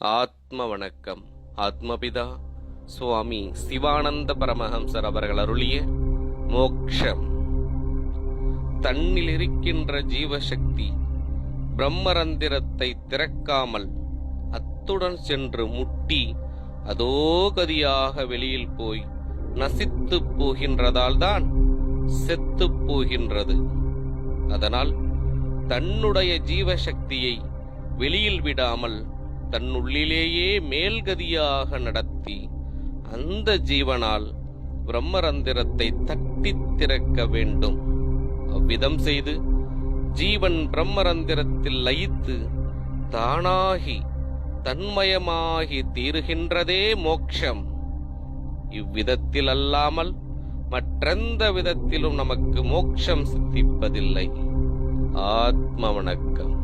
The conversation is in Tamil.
ஆத்ம வணக்கம் ஆத்மபிதா. சுவாமி சிவானந்த பரமஹம்சர் அவர்கள் அருளிய மோக்ஷம். தன்னில் இருக்கின்ற ஜீவசக்தி பிரம்மரந்திரத்தை திறக்காமல் அத்துடன் சென்று முட்டி அதோ கதியாக வெளியில் போய் நசித்து போகின்றதால் தான் செத்து போகின்றது. அதனால் தன்னுடைய ஜீவசக்தியை வெளியில் விடாமல் தன்னுள்ளிலேயே மேல்கதியாக நடத்தி அந்த ஜீவனால் பிரம்மரந்திரத்தை தட்டி திறக்க வேண்டும். அவ்விதம் செய்து ஜீவன் பிரம்மரந்திரத்தில் லயித்து தானாகி தன்மயமாகி தீருகின்றதே மோக்ஷம். இவ்விதத்தில் அல்லாமல் மற்றெந்த விதத்திலும் நமக்கு மோக்ஷம் சித்திப்பதில்லை. ஆத்ம வணக்கம்.